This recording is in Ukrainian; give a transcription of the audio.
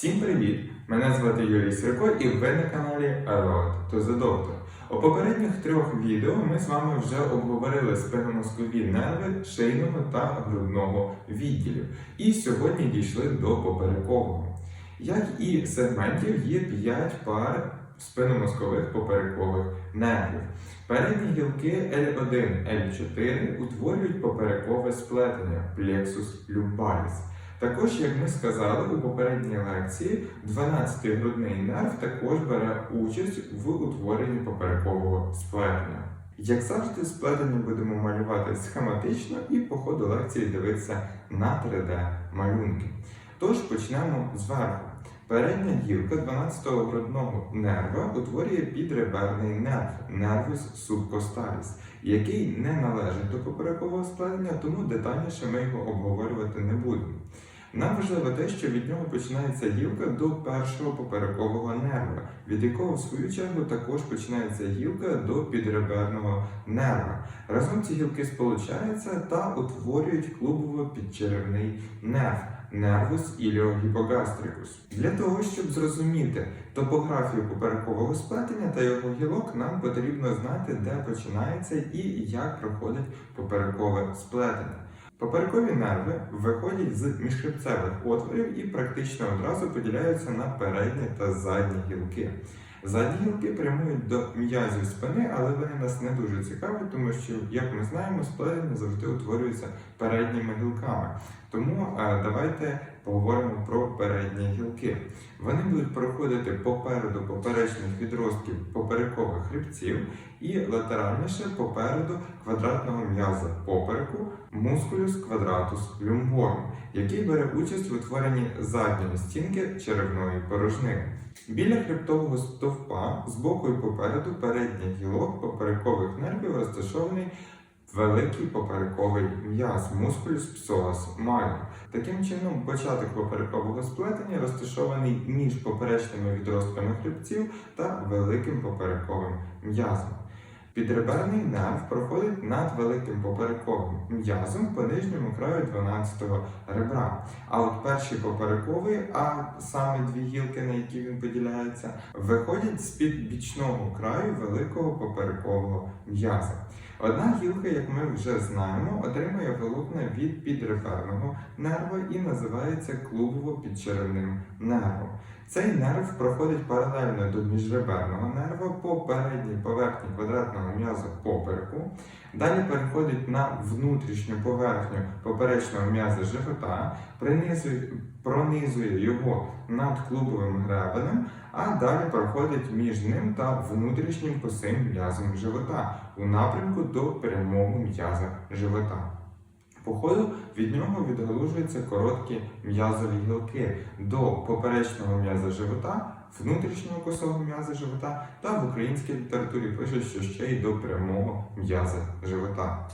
Всім привіт! Мене звати Юрій Сірко і ви на каналі Road to the Doctor. У попередніх трьох відео ми з вами вже обговорили спинномозкові нерви шийного та грудного відділів. І сьогодні дійшли до поперекового. Як і сегментів, є 5 пар спинномозкових поперекових нервів. Передні гілки L1, L4 утворюють поперекове сплетення plexus lumbalis. Також, як ми сказали у попередній лекції, 12-й грудний нерв також бере участь в утворенні поперекового сплетення. Як завжди, сплетення будемо малювати схематично і по ходу лекції дивитися на 3D малюнки. Тож почнемо зверху. Передня гілка 12-го грудного нерва утворює підреберний нерв нервус subcostalis, який не належить до поперекового сплетення, тому детальніше ми його обговорювати. Нам важливо те, що від нього починається гілка до першого поперекового нерва, від якого, в свою чергу, також починається гілка до підреберного нерва. Разом ці гілки сполучаються та утворюють клубово-підчеревний нерв нервус іліогіпогастрикус. Для того, щоб зрозуміти топографію поперекового сплетення та його гілок, нам потрібно знати, де починається і як проходить поперекове сплетення. Поперекові нерви виходять з міжхребцевих отворів і практично одразу поділяються на передні та задні гілки. Задні гілки прямують до м'язів спини, але вони нас не дуже цікавлять, тому що, як ми знаємо, сплетення завжди утворюється передніми гілками. Тому е, давайте поговоримо про передні гілки. Вони будуть проходити попереду поперечних відростків поперекових хребців і латеральніше попереду квадратного м'яза попереку мускулюс квадратус люмборум, який бере участь в утворенні задньої стінки черевної порожнини. Біля хребтового стовпа з боку і попереду передніх гілок поперекових нервів розташований великий поперековий м'яз мускулюс псоас має. Таким чином, початок поперекового сплетення розташований між поперечними відростками хребців та великим поперековим м'язом. Підреберний нерв проходить над великим поперековим м'язом по нижньому краю 12-го ребра. А от перший поперековий, а саме дві гілки, на які він поділяється, виходять з-під бічного краю великого поперекового м'яза. Одна гілка, як ми вже знаємо, отримує волокна від підреберного нерва і називається клубово-підчеревним нервом. Цей нерв проходить паралельно до міжреберного нерва по передній поверхні квадратного м'яза попереку. Далі переходить на внутрішню поверхню поперечного м'яза живота, принизує, пронизує його над клубовим гребенем, а далі проходить між ним та внутрішнім косим м'язом живота у напрямку до прямого м'яза живота. По ходу від нього відгалужуються короткі м'язові гілки до поперечного м'яза живота, внутрішнього косого м'яза живота та в українській літературі пишуть, що ще й до прямого м'яза живота.